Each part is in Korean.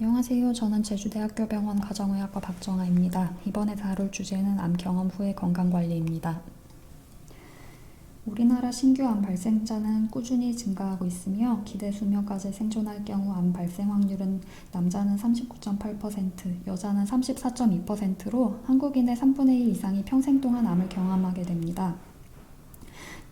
안녕하세요. 저는 제주대학교 병원 가정의학과 박정아입니다. 이번에 다룰 주제는 암 경험 후의 건강관리입니다. 우리나라 신규 암 발생자는 꾸준히 증가하고 있으며 기대 수명까지 생존할 경우 암 발생 확률은 남자는 39.8%, 여자는 34.2%로 한국인의 3분의 1 이상이 평생 동안 암을 경험하게 됩니다.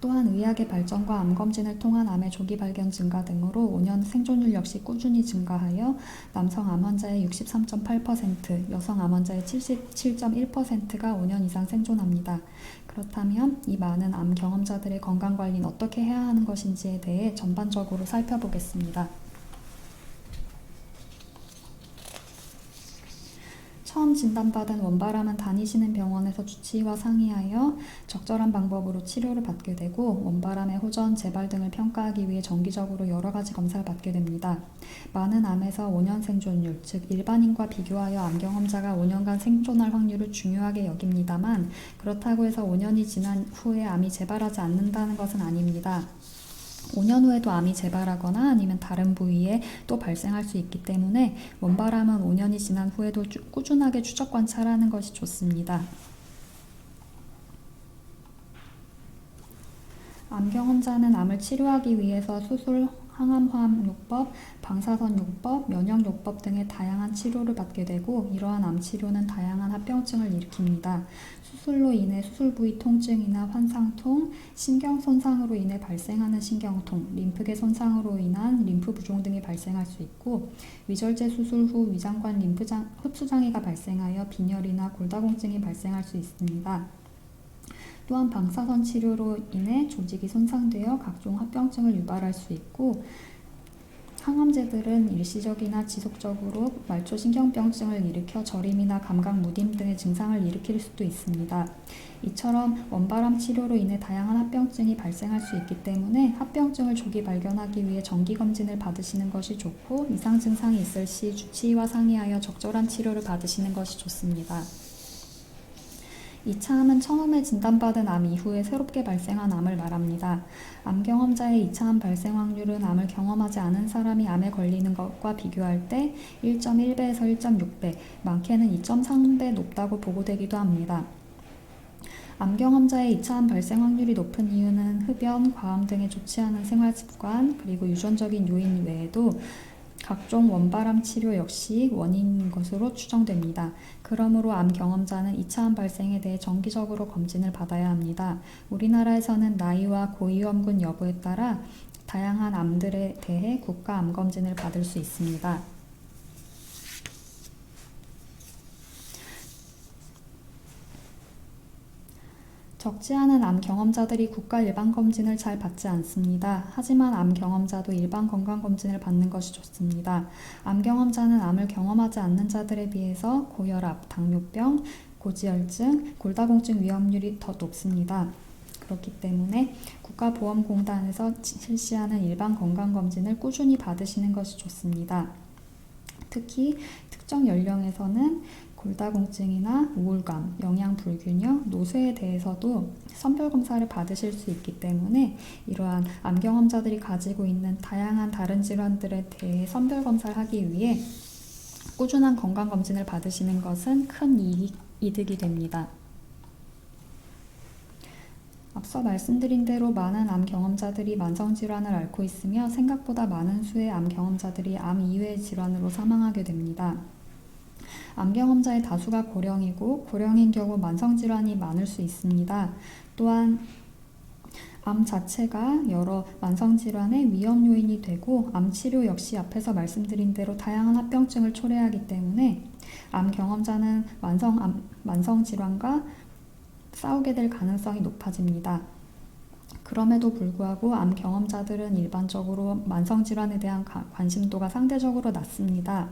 또한 의학의 발전과 암 검진을 통한 암의 조기 발견 증가 등으로 5년 생존율 역시 꾸준히 증가하여 남성 암 환자의 63.8%, 여성 암 환자의 77.1%가 5년 이상 생존합니다. 그렇다면 이 많은 암 경험자들의 건강 관리는 어떻게 해야 하는 것인지에 대해 전반적으로 살펴보겠습니다. 처음 진단받은 원바람은 다니시는 병원에서 주치의와 상의하여 적절한 방법으로 치료를 받게 되고 원바람의 호전, 재발 등을 평가하기 위해 정기적으로 여러 가지 검사를 받게 됩니다. 많은 암에서 5년 생존율, 즉 일반인과 비교하여 암 경험자가 5년간 생존할 확률을 중요하게 여깁니다만 그렇다고 해서 5년이 지난 후에 암이 재발하지 않는다는 것은 아닙니다. 5년 후에도 암이 재발하거나 아니면 다른 부위에 또 발생할 수 있기 때문에 원바람은 5년이 지난 후에도 주- 꾸준하게 추적 관찰하는 것이 좋습니다. 암 경험자는 암을 치료하기 위해서 수술, 항암화합요법, 방사선요법, 면역요법 등의 다양한 치료를 받게 되고 이러한 암 치료는 다양한 합병증을 일으킵니다. 수술로 인해 수술 부위 통증이나 환상통, 신경 손상으로 인해 발생하는 신경통, 림프계 손상으로 인한 림프 부종 등이 발생할 수 있고 위절제 수술 후 위장관 림프장 흡수 장애가 발생하여 빈혈이나 골다공증이 발생할 수 있습니다. 또한 방사선 치료로 인해 조직이 손상되어 각종 합병증을 유발할 수 있고 항암제들은 일시적이나 지속적으로 말초 신경병증을 일으켜 저림이나 감각 무딤 등의 증상을 일으킬 수도 있습니다. 이처럼 원바람 치료로 인해 다양한 합병증이 발생할 수 있기 때문에 합병증을 조기 발견하기 위해 정기 검진을 받으시는 것이 좋고 이상 증상이 있을 시 주치의와 상의하여 적절한 치료를 받으시는 것이 좋습니다. 2차 암은 처음에 진단받은 암 이후에 새롭게 발생한 암을 말합니다. 암 경험자의 2차 암 발생 확률은 암을 경험하지 않은 사람이 암에 걸리는 것과 비교할 때 1.1배에서 1.6배, 많게는 2.3배 높다고 보고되기도 합니다. 암 경험자의 2차 암 발생 확률이 높은 이유는 흡연, 과음 등의 좋지 않은 생활 습관, 그리고 유전적인 요인 외에도 각종 원바람 치료 역시 원인인 것으로 추정됩니다. 그러므로 암 경험자는 2차 암 발생에 대해 정기적으로 검진을 받아야 합니다. 우리나라에서는 나이와 고위험군 여부에 따라 다양한 암들에 대해 국가 암 검진을 받을 수 있습니다. 적지 않은 암 경험자들이 국가 일반 검진을 잘 받지 않습니다. 하지만 암 경험자도 일반 건강 검진을 받는 것이 좋습니다. 암 경험자는 암을 경험하지 않는 자들에 비해서 고혈압, 당뇨병, 고지혈증, 골다공증 위험률이 더 높습니다. 그렇기 때문에 국가보험공단에서 실시하는 일반 건강검진을 꾸준히 받으시는 것이 좋습니다. 특히 특정 연령에서는 골다공증이나 우울감, 영양 불균형, 노쇠에 대해서도 선별 검사를 받으실 수 있기 때문에 이러한 암 경험자들이 가지고 있는 다양한 다른 질환들에 대해 선별 검사를 하기 위해 꾸준한 건강 검진을 받으시는 것은 큰 이익, 이득이 됩니다. 앞서 말씀드린 대로 많은 암 경험자들이 만성 질환을 앓고 있으며 생각보다 많은 수의 암 경험자들이 암 이외의 질환으로 사망하게 됩니다. 암 경험자의 다수가 고령이고 고령인 경우 만성 질환이 많을 수 있습니다. 또한 암 자체가 여러 만성 질환의 위험 요인이 되고 암 치료 역시 앞에서 말씀드린 대로 다양한 합병증을 초래하기 때문에 암 경험자는 만성 암, 만성 질환과 싸우게 될 가능성이 높아집니다. 그럼에도 불구하고 암 경험자들은 일반적으로 만성 질환에 대한 가- 관심도가 상대적으로 낮습니다.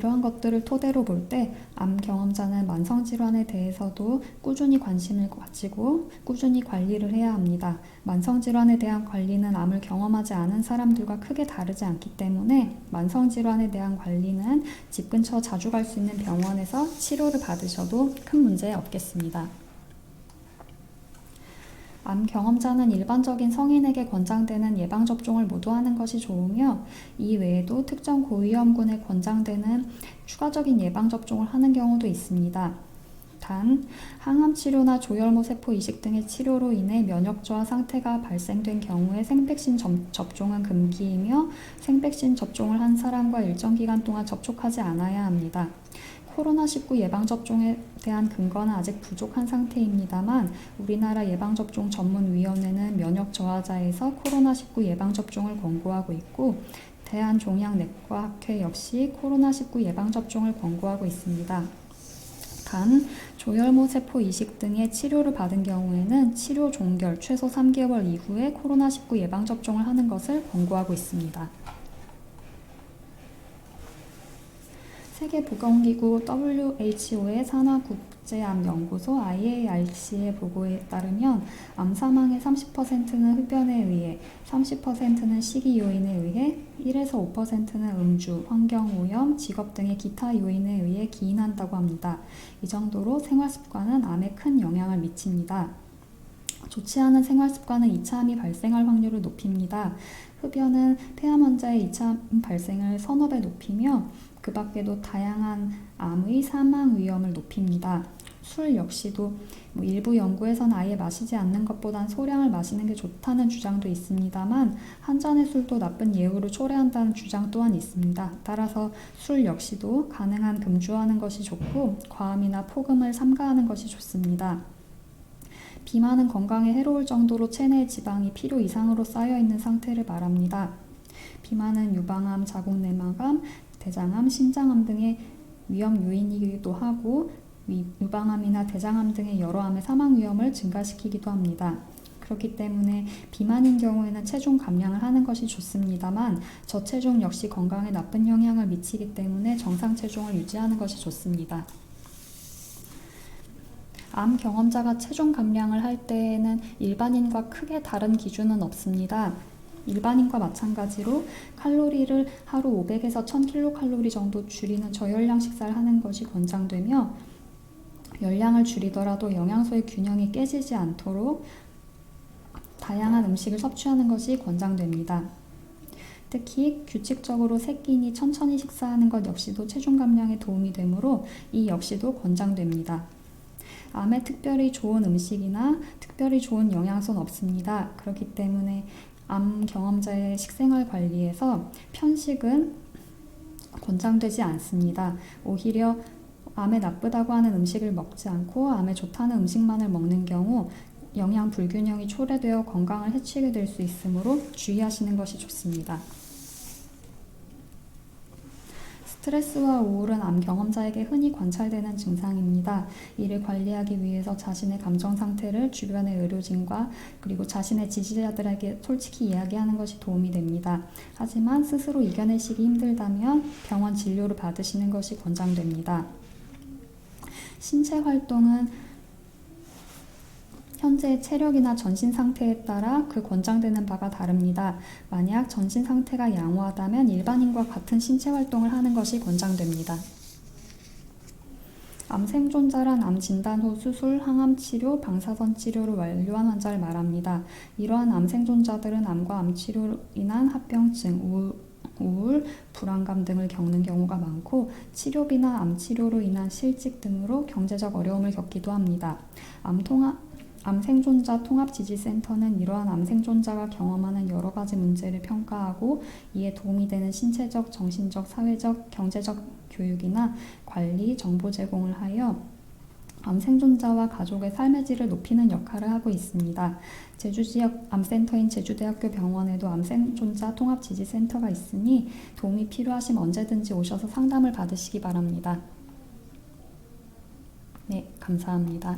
이러한 것들을 토대로 볼 때 암 경험자는 만성 질환에 대해서도 꾸준히 관심을 가지고 꾸준히 관리를 해야 합니다. 만성 질환에 대한 관리는 암을 경험하지 않은 사람들과 크게 다르지 않기 때문에 만성 질환에 대한 관리는 집 근처 자주 갈 수 있는 병원에서 치료를 받으셔도 큰 문제 없겠습니다. 암 경험자는 일반적인 성인에게 권장되는 예방접종을 모두 하는 것이 좋으며 이 외에도 특정 고위험군에 권장되는 추가적인 예방접종을 하는 경우도 있습니다. 단, 항암 치료나 조혈모 세포 이식 등의 치료로 인해 면역 저하 상태가 발생된 경우에 생백신 점- 접종은 금기이며 생백신 접종을 한 사람과 일정 기간 동안 접촉하지 않아야 합니다. 코로나19 예방접종에 대한 근거는 아직 부족한 상태입니다만 우리나라 예방접종 전문위원회는 면역 저하자에서 코로나19 예방접종을 권고하고 있고 대한종양내과학회 역시 코로나19 예방접종을 권고하고 있습니다. 단, 조혈모 세포 이식 등의 치료를 받은 경우에는 치료 종결 최소 3개월 이후에 코로나19 예방접종을 하는 것을 권고하고 있습니다. 세계보건기구 WHO의 산하국제암연구소 IARC의 보고에 따르면 암 사망의 30%는 흡연에 의해, 30%는 식이 요인에 의해, 1에서 5%는 음주, 환경오염, 직업 등의 기타 요인에 의해 기인한다고 합니다. 이 정도로 생활습관은 암에 큰 영향을 미칩니다. 좋지 않은 생활 습관은 2차암이 발생할 확률을 높입니다. 흡연은 폐암 환자의 2차암 발생을 서너 배 높이며 그 밖에도 다양한 암의 사망 위험을 높입니다. 술 역시도 뭐 일부 연구에서는 아예 마시지 않는 것보단 소량을 마시는 게 좋다는 주장도 있습니다만 한 잔의 술도 나쁜 예후를 초래한다는 주장 또한 있습니다. 따라서 술 역시도 가능한 금주하는 것이 좋고 과음이나 폭음을 삼가하는 것이 좋습니다. 비만은 건강에 해로울 정도로 체내 지방이 필요 이상으로 쌓여 있는 상태를 말합니다. 비만은 유방암, 자궁내막암, 대장암, 심장암 등의 위험 요인이기도 하고 위- 유방암이나 대장암 등의 여러 암의 사망 위험을 증가시키기도 합니다. 그렇기 때문에 비만인 경우에는 체중 감량을 하는 것이 좋습니다만 저체중 역시 건강에 나쁜 영향을 미치기 때문에 정상 체중을 유지하는 것이 좋습니다. 암 경험자가 체중 감량을 할 때에는 일반인과 크게 다른 기준은 없습니다. 일반인과 마찬가지로 칼로리를 하루 500에서 1000kcal 정도 줄이는 저열량 식사를 하는 것이 권장되며 열량을 줄이더라도 영양소의 균형이 깨지지 않도록 다양한 음식을 섭취하는 것이 권장됩니다. 특히 규칙적으로 세 끼니 천천히 식사하는 것 역시도 체중 감량에 도움이 되므로 이 역시도 권장됩니다. 암에 특별히 좋은 음식이나 특별히 좋은 영양소는 없습니다. 그렇기 때문에 암 경험자의 식생활 관리에서 편식은 권장되지 않습니다. 오히려 암에 나쁘다고 하는 음식을 먹지 않고 암에 좋다는 음식만을 먹는 경우 영양 불균형이 초래되어 건강을 해치게 될 수 있으므로 주의하시는 것이 좋습니다. 스트레스와 우울은 암 경험자에게 흔히 관찰되는 증상입니다. 이를 관리하기 위해서 자신의 감정 상태를 주변의 의료진과 그리고 자신의 지지자들에게 솔직히 이야기하는 것이 도움이 됩니다. 하지만 스스로 이겨내시기 힘들다면 병원 진료를 받으시는 것이 권장됩니다. 신체 활동은 현재의 체력이나 전신 상태에 따라 그 권장되는 바가 다릅니다. 만약 전신 상태가 양호하다면 일반인과 같은 신체 활동을 하는 것이 권장됩니다. 암 생존자란 암 진단 후 수술, 항암 치료, 방사선 치료를 완료한 환자를 말합니다. 이러한 암 생존자들은 암과 암 치료로 인한 합병증, 우울, 우울, 불안감 등을 겪는 경우가 많고 치료비나 암 치료로 인한 실직 등으로 경제적 어려움을 겪기도 합니다. 암 통합 암 생존자 통합지지센터는 이러한 암 생존자가 경험하는 여러 가지 문제를 평가하고 이에 도움이 되는 신체적, 정신적, 사회적, 경제적 교육이나 관리, 정보 제공을 하여 암 생존자와 가족의 삶의 질을 높이는 역할을 하고 있습니다. 제주 지역 암센터인 제주대학교 병원에도 암 생존자 통합지지센터가 있으니 도움이 필요하시면 언제든지 오셔서 상담을 받으시기 바랍니다. 네, 감사합니다.